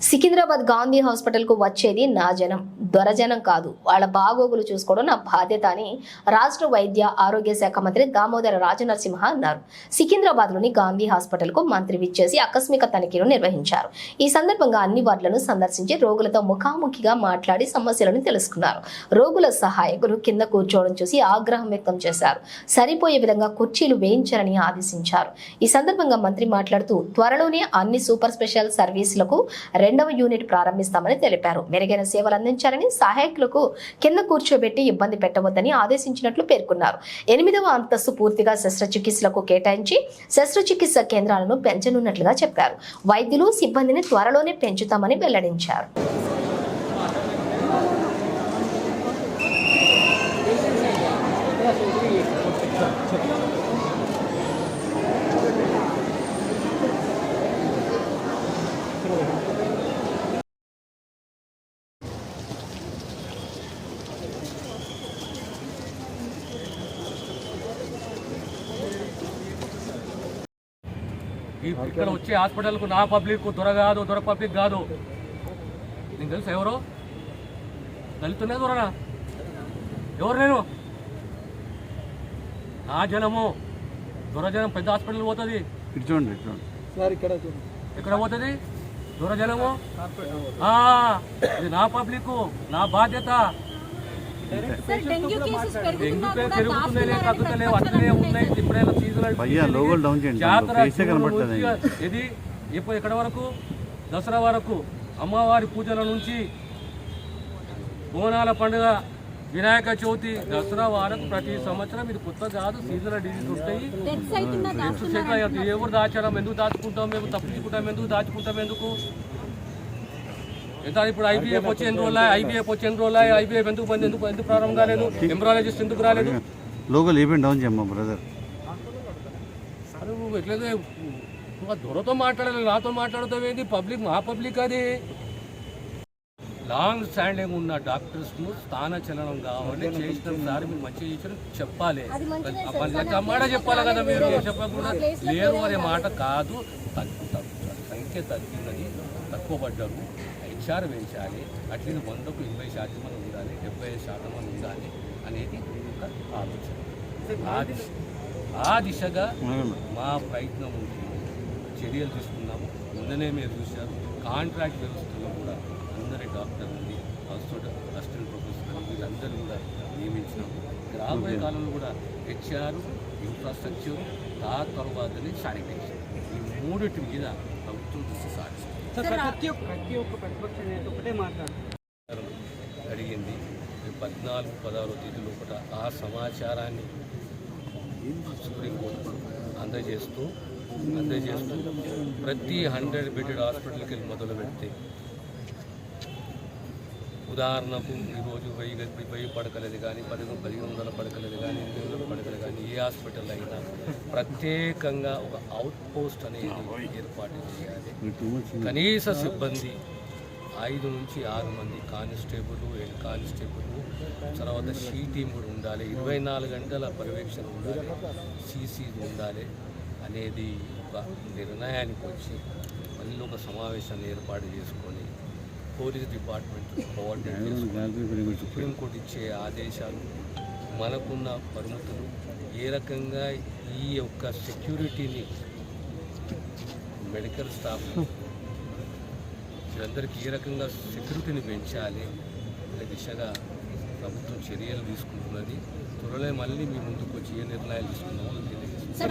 సికింద్రాబాద్ గాంధీ హాస్పిటల్కు వచ్చేది నా జనం దొరజనం కాదు. వాళ్ళ బాగోగులు చూసుకోవడం నా బాధ్యత అని రాష్ట్ర వైద్య ఆరోగ్య శాఖ మంత్రి దామోదర రాజనరసింహ అన్నారు. సికింద్రాబాద్లోని గాంధీ హాస్పిటల్కు మంత్రి విచ్చేసి ఆకస్మిక తనిఖీలు నిర్వహించారు. ఈ సందర్భంగా అన్ని వార్డులను సందర్శించి రోగులతో ముఖాముఖిగా మాట్లాడి సమస్యలను తెలుసుకున్నారు. రోగుల సహాయకులు కింద కూర్చోవడం చూసి ఆగ్రహం వ్యక్తం చేశారు. సరిపోయే విధంగా కుర్చీలు వేయించారని ఆదేశించారు. ఈ సందర్భంగా మంత్రి మాట్లాడుతూ త్వరలోనే అన్ని సూపర్ స్పెషల్ సర్వీసులకు రెండవ యూనిట్ ప్రారంభిస్తామని తెలిపారు. మెరుగైన సేవలు అందించాలని సహాయకులకు కింద కూర్చోబెట్టి ఇబ్బంది పెట్టవద్దని ఆదేశించినట్లు పేర్కొన్నారు. ఎనిమిదవ అంతస్తు పూర్తిగా శస్త్రచికిత్సలకు కేటాయించి శస్త్రచికిత్స కేంద్రాలను పెంచనున్నట్లుగా చెప్పారు. వైద్యులు సిబ్బందిని త్వరలోనే పెంచుతామని వెల్లడించారు. ఇక్కడ వచ్చే హాస్పిటల్కు నా పబ్లిక్ దొర కాదు దొర పబ్లిక్ కాదు. నీకు తెలుసు ఎవరు? దళితునే దొరనా ఎవరు నేను? నా జనము. దొరజనం పెద్ద హాస్పిటల్ పోతుంది. ఇటు చూడండి ఎక్కడ పోతుంది? దూరజనము ఆ, ఇది నా పబ్లిక్ నా బాధ్యత. ఇది ఇప్పుడు ఎక్కడ వరకు? దసరా వరకు అమ్మవారి పూజల నుంచి బోనాల పండుగ వినాయక చవితి దసరా వరకు ప్రతి సంవత్సరం ఇది కొత్త కాదు. సీజనల్ డిజీజ్ ఉంటాయి. ఎవరు దాచారం ఎందుకు దాచుకుంటాం? మేము తప్పించుకుంటాం. ఎందుకు దాచుకుంటాం? ఎందుకు? ఎంత ఇప్పుడు ఐబీఎఫ్ వచ్చి ఎన్ని రోజులు ఐబీఎఫ్ వచ్చి ఎన్ని రోజులు ఐబీఎఫ్ ఎందుకు మంది ఎందుకు ఎందుకు ప్రారంభం కాలేదు? ఎంబ్రాలజిస్ట్ ఎందుకు రాలేదు? లోగోలు ఈవెంట్ డౌన్ చేయమ్మా బ్రదర్ అరే నువ్వు ఎట్లయితే నువ్వు దొరతో మాట్లాడాలి నాతో మాట్లాడుతావు ఏంది? పబ్లిక్ మా పబ్లిక్ అది. లాంగ్ స్టాండింగ్ ఉన్న డాక్టర్స్ను స్థాన చలనం కావాలి చేసిన సార్ మీరు మంచిగా చేసిన చెప్పాలి. మాట చెప్పాలి కదా మీరు చెప్పకుండా లేరు అనే మాట కాదు. తగ్గు సంఖ్య తగ్గినది తక్కువ పడ్డారు. హెచ్ఆర్ పెంచాలి అట్లీస్ట్ వందకు ఎనభై శాతం మంది ఉండాలి డెబ్బై ఐదు శాతం మంది ఉండాలి అనేది ఒక ఆలోచన. ఆ దిశ ఆ దిశగా మా ప్రయత్నం ఉంది. చర్యలు తీసుకున్నాము. ముందనే మీరు చూశారు. కాంట్రాక్ట్ వ్యవస్థలో కూడా అందరి డాక్టర్ని అసిస్టెంట్ అసిస్టెంట్ ప్రొఫెసర్ వీళ్ళందరూ కూడా నియమించినాము. రాబోయే కాలంలో కూడా హెచ్ఆర్ ఇన్ఫ్రాస్ట్రక్చర్ ఆ తర్వాతనే శానిటేషన్ ఈ మూడిటి మీద ప్రభుత్వం దృష్టి సాధిస్తుంది ప్రతి ఒక్క ప్రతి ఒక్క ప్రతిపక్ష నేత ఒకటే మాట్లాడు అడిగింది. పద్నాలుగు పదహారో తేదీ లోపల ఆ సమాచారాన్ని సుప్రీంకోర్టు అందజేస్తూ అందజేస్తూ ప్రతి హండ్రెడ్ బెడెడ్ హాస్పిటల్కి వెళ్ళి మొదలు పెడితే ఉదాహరణకు ఈరోజు వెయ్యి వెయ్యి పడకలేదు కానీ పదిహేను పదిహేను వందల పడకలేదు కానీ ఎనిమిది వందల పడకలు కానీ ఏ హాస్పిటల్ అయినా ప్రత్యేకంగా ఒక అవుట్ పోస్ట్ అనేది ఏర్పాటు చేయాలి. కనీస సిబ్బంది ఐదు నుంచి ఆరు మంది కానిస్టేబుల్ హెడ్ కానిస్టేబుల్ తర్వాత షీ టీం కూడా ఉండాలి. ఇరవై నాలుగు గంటల పర్యవేక్షణ ఉండాలి. సీసీ ఉండాలి అనేది ఒక నిర్ణయానికి వచ్చి మళ్ళీ ఒక సమావేశాన్ని ఏర్పాటు చేసుకొని పోలీస్ డిపార్ట్మెంట్ కోఆర్డినేట్ సుప్రీంకోర్టు ఇచ్చే ఆదేశాలు మనకున్న పరిమితులు ఏ రకంగా ఈ యొక్క సెక్యూరిటీని మెడికల్ స్టాఫ్ వీళ్ళందరికీ ఏ రకంగా సెక్యూరిటీని పెంచాలి అనే దిశగా ప్రభుత్వం చర్యలు తీసుకుంటున్నది. త్వరలో మళ్ళీ మీ ముందుకు వచ్చి ఏ నిర్ణయాలు తీసుకున్నామో తెలియజేస్తాం.